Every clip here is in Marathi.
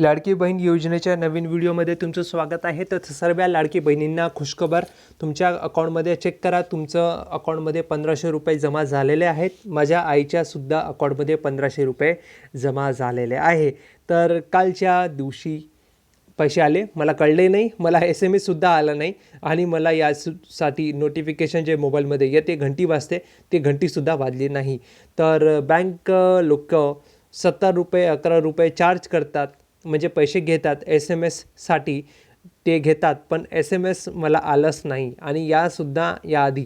लाडकी बहीण योजनेच्या नवीन व्हिडिओमध्ये तुमचं स्वागत आहे. तर सर्व लाडकी बहिणींना खुशखबर. तुमच्या अकाउंटमध्ये चेक करा. तुमचं अकाउंटमध्ये पंधराशे रुपये जमा झालेले आहेत. माझ्या आईच्यासुद्धा अकाउंटमध्ये पंधराशे रुपये जमा झालेले आहे. तर कालच्या दिवशी पैसे आले. मला कळले नाही. मला एस एम एससुद्धा आला नाही. आणि मला यासाठी नोटिफिकेशन जे मोबाईलमध्ये येते घंटी वाजते ते घंटीसुद्धा वाजली नाही. तर बँक लोक सत्तर रुपये अकरा रुपये चार्ज करतात. म्हणजे पैसे घेतात एस एम एससाठी ते घेतात पण एस एम एस मला आलंच नाही. आणि यासुद्धा याआधी.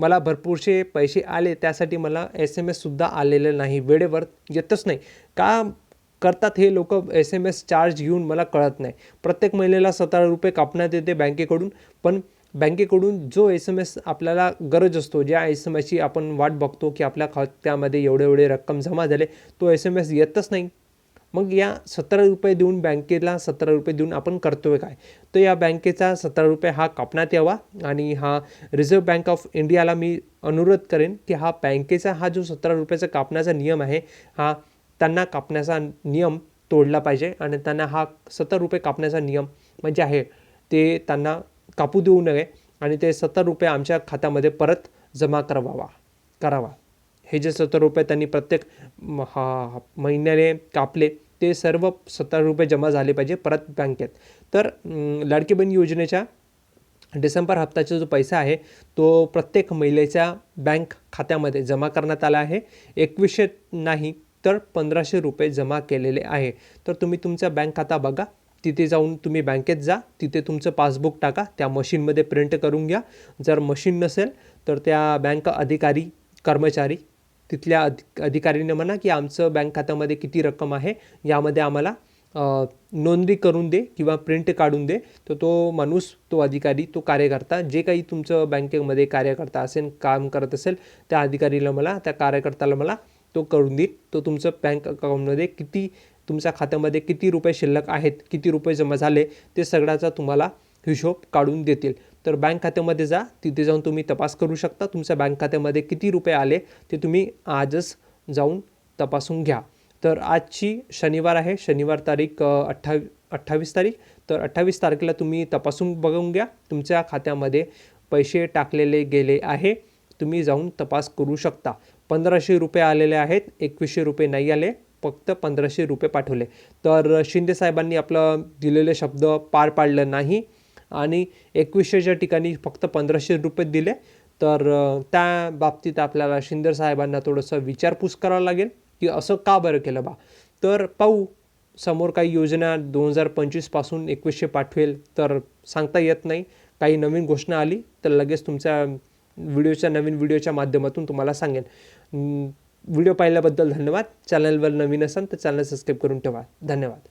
मला भरपूरसे पैसे आले त्यासाठी मला एस एम एससुद्धा आलेलं नाही. वेळेवर येतच नाही. का करतात हे लोक? एस एम एस चार्ज घेऊन मला कळत नाही. प्रत्येक महिलेला सतरा रुपये कापण्यात येते बँकेकडून पण बँकेकडून जो एस एम एस आपल्याला गरज असतो ज्या एस एम एसची आपण वाट बघतो की आपल्या खात्यामध्ये एवढे एवढे रक्कम जमा झाले तो एस एम एस येतच नाही. मग या सतरा रुपये देऊन बँकेला सतरा रुपये देऊन आपण करतोय काय? तर या बँकेचा सतरा रुपये हा कापण्यात यावा आणि हा रिझर्व्ह बँक ऑफ इंडियाला मी अनुरोध करेन की हा बँकेचा हा जो सतरा रुपयाचा कापण्याचा नियम आहे हा त्यांना कापण्याचा नियम तोडला पाहिजे आणि त्यांना हा सत्तर रुपये कापण्याचा नियम म्हणजे आहे ते त्यांना कापू देऊ नये आणि ते सत्तर रुपये आमच्या खात्यामध्ये परत जमा करवावा करावा. हे जे सत्तर रुपये त्यांनी प्रत्येक म- हा महिन्याने कापले ते सर्व सत्तर रुपये जमा झाले पाहिजे परत बँकेत. तर लाडकी बहीण योजनेच्या डिसेंबर हप्त्याचा जो पैसा आहे तो प्रत्येक महिलेच्या बँक खात्यामध्ये जमा करण्यात आला आहे. एकवीसशे नाही तर पंधराशे रुपये जमा केलेले आहे. तर तुम्ही तुमचा बँक खाता बघा. तिथे जाऊन तुम्ही बँकेत जा. तिथे तुमचं पासबुक टाका. त्या मशीनमध्ये प्रिंट करून घ्या. जर मशीन नसेल तर त्या बँक अधिकारी कर्मचारी तिथल्या अधि अधिकारीने म्हणा की आमचं बँक खात्यामध्ये किती रक्कम आहे यामध्ये आम्हाला नोंदणी करून दे किंवा प्रिंट काढून दे. तर तो माणूस तो अधिकारी तो कार्यकर्ता जे काही तुमचं बँकेमध्ये कार्यकर्ता असेल काम करत असेल त्या अधिकारीला मला त्या कार्यकर्त्याला मला तो करून देईल. तो तुमचं बँक अकाउंटमध्ये किती तुमच्या खात्यामध्ये किती रुपये शिल्लक आहेत किती रुपये जमा झाले ते सगळ्याचा तुम्हाला हिशोब काढून देतील. तर बँक खात्यामध्ये जा तिथे जाऊन तुम्ही तपास करू शकता. तुमच्या बँक खात्यामध्ये किती रुपये आले ते तुम्ही आजच जाऊन तपासून घ्या. तर आजची शनिवार आहे. शनिवार तारीख अठ्ठावी अठ्ठावीस तारीख. तर अठ्ठावीस तारखेला तुम्ही तपासून बघून घ्या. तुमच्या खात्यामध्ये पैसे टाकलेले गेले आहे. तुम्ही जाऊन तपास करू शकता. पंधराशे रुपये आलेले आहेत. एकवीसशे रुपये नाही आले. फक्त पंधराशे रुपये पाठवले. तर शिंदे साहेबांनी आपलं दिलेले शब्द पार पाडलं नाही. आणि एकवीसशेच्या ठिकाणी फक्त पंधराशे रुपये दिले. तर त्या बाबतीत आपल्याला शिंदे साहेबांना थोडंसं विचारपूस करावं लागेल की असं का बरं केलं बा? तर पाहू समोर काही योजना दोन हजार पंचवीसपासून एकवीसशे पाठवेल तर सांगता येत नाही. काही नवीन घोषणा आली तर लगेच तुमच्या व्हिडिओच्या नवीन व्हिडिओच्या माध्यमातून तुम्हाला सांगेन. व्हिडिओ पाहिल्याबद्दल धन्यवाद. चॅनलवर नवीन असाल तर चॅनल सबस्क्राईब करून ठेवा. धन्यवाद.